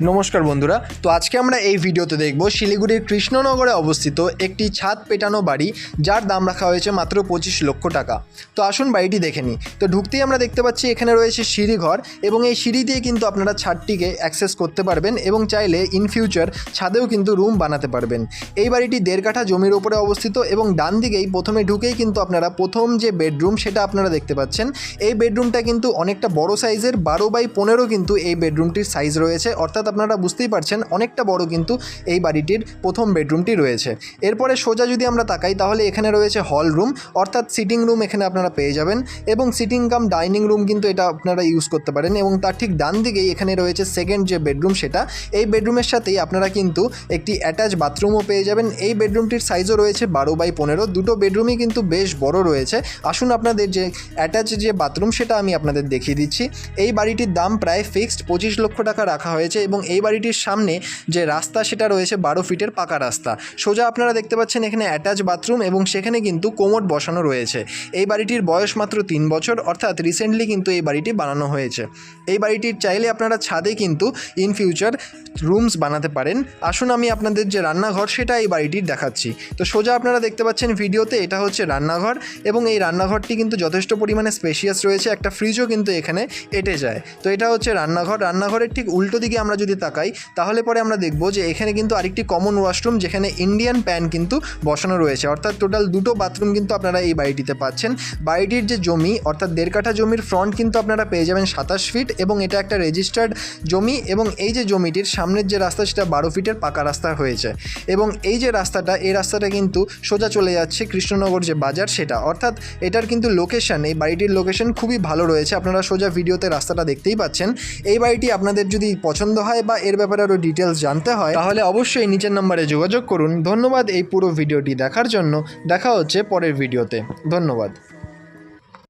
নমস্কার বন্ধুরা, তো আজকে আমরা এই ভিডিওতে দেখব শিলিগুড়ির কৃষ্ণনগরে অবস্থিত একটি ছাদ পেটানো বাড়ি, যার দাম রাখা হয়েছে মাত্র পঁচিশ লক্ষ টাকা। তো আসুন বাড়িটি দেখে নিই। তো ঢুকতেই আমরা দেখতে পাচ্ছি এখানে রয়েছে সিঁড়িঘর এবং এই সিঁড়ি দিয়ে কিন্তু আপনারা ছাদটিকে অ্যাক্সেস করতে পারবেন এবং চাইলে ইন ফিউচার ছাদেও কিন্তু রুম বানাতে পারবেন। এই বাড়িটি দেড় কাঠা জমির ওপরে অবস্থিত এবং ডান দিকেই প্রথমে ঢুকেই কিন্তু আপনারা প্রথম যে বেডরুম সেটা আপনারা দেখতে পাচ্ছেন। এই বেডরুমটা কিন্তু অনেকটা বড় সাইজের বারো বাই পনেরো কিন্তু এই বেডরুমটির সাইজ রয়েছে, অর্থাৎ আপনারা বুঝতেই পারছেন, অনেকটা বড় কিন্তু এই বাড়িটির প্রথম বেডরুমটি রয়েছে। এরপরে সোজা যদি আমরা তাকাই, তাহলে এখানে রয়েছে হল রুম, অর্থাৎ সিটিং রুম এখানে আপনারা পেয়ে যাবেন এবং সিটিং কাম ডাইনিং রুম কিন্তু এটা আপনারা ইউজ করতে পারেন এবং তার ঠিক ডান দিকেই এখানে রয়েছে সেকেন্ড যে বেডরুম সেটা, এই বেডরুমের সাথেই আপনারা কিন্তু একটি অ্যাটাচ বাথরুমও পেয়ে যাবেন। এই বেডরুমটির সাইজও রয়েছে বারো বাই পনেরো, দুটো বেডরুমই কিন্তু বেশ বড় রয়েছে। আসুন আপনাদের যে অ্যাটাচ যে বাথরুম সেটা আমি আপনাদের দেখিয়ে দিচ্ছি। এই বাড়িটির দাম প্রায় ফিক্সড পঁচিশ লক্ষ টাকা রাখা হয়েছে এই বাড়িটির সামনে যে রাস্তা সেটা রয়েছে বারো ফিটের পাকা রাস্তা। সোজা আপনারা দেখতে পাচ্ছেন এখানে অ্যাটাচ বাথরুম এবং সেখানে কিন্তু কোমোড বসানো রয়েছে। এই বাড়িটির বয়স মাত্র তিন বছর, অর্থাৎ রিসেন্টলি কিন্তু এই বাড়িটি বানানো হয়েছে। এই বাড়িটির চাইলে আপনারা ছাদে কিন্তু ইন ফিউচার রুমস বানাতে পারেন। আসুন আমি আপনাদের যে রান্নাঘর সেটা এই বাড়িটির দেখাচ্ছি। তো সোজা আপনারা দেখতে পাচ্ছেন ভিডিওতে এটা হচ্ছে রান্নাঘর এবং এই রান্নাঘরটি কিন্তু যথেষ্ট পরিমাণে স্পেশিয়াস রয়েছে। একটা ফ্রিজও কিন্তু এখানে এটে যায়। তো এটা হচ্ছে রান্নাঘর। রান্নাঘরের ঠিক উল্টো দিকে আমরা যদি তাকাই, তাহলে পরে আমরা দেখব যে এখানে কিন্তু আরেকটি কমন ওয়াশরুম যেখানে ইন্ডিয়ান প্যান কিন্তু বসানো রয়েছে। অর্থাৎ টোটাল দুটো বাথরুম কিন্তু আপনারা এই বাড়িটিতে পাচ্ছেন। বাড়িটির যে জমি, অর্থাৎ দেড় কাঠা জমির ফ্রন্ট কিন্তু আপনারা পেয়ে যাবেন সাতাশ ফিট এবং এটা একটা রেজিস্টার্ড জমি এবং এই যে জমিটির সামনের যে রাস্তা, সেটা বারো ফিটের পাকা রাস্তা হয়েছে। এবং এই যে রাস্তাটা, এই রাস্তাটা কিন্তু সোজা চলে যাচ্ছে কৃষ্ণনগর যে বাজার, সেটা। অর্থাৎ এটার কিন্তু লোকেশন এই বাড়িটির লোকেশন খুবই ভালো রয়েছে। আপনারা সোজা ভিডিওতে রাস্তাটা দেখতেই পাচ্ছেন। এই বাড়িটি আপনাদের যদি পছন্দ হয় বা এর ব্যাপারে আরও ডিটেলস জানতে হয়, তাহলে অবশ্যই নিচের নাম্বারে যোগাযোগ করুন। ধন্যবাদ এই পুরো ভিডিওটি দেখার জন্য। দেখা হচ্ছে পরের ভিডিওতে ধন্যবাদ।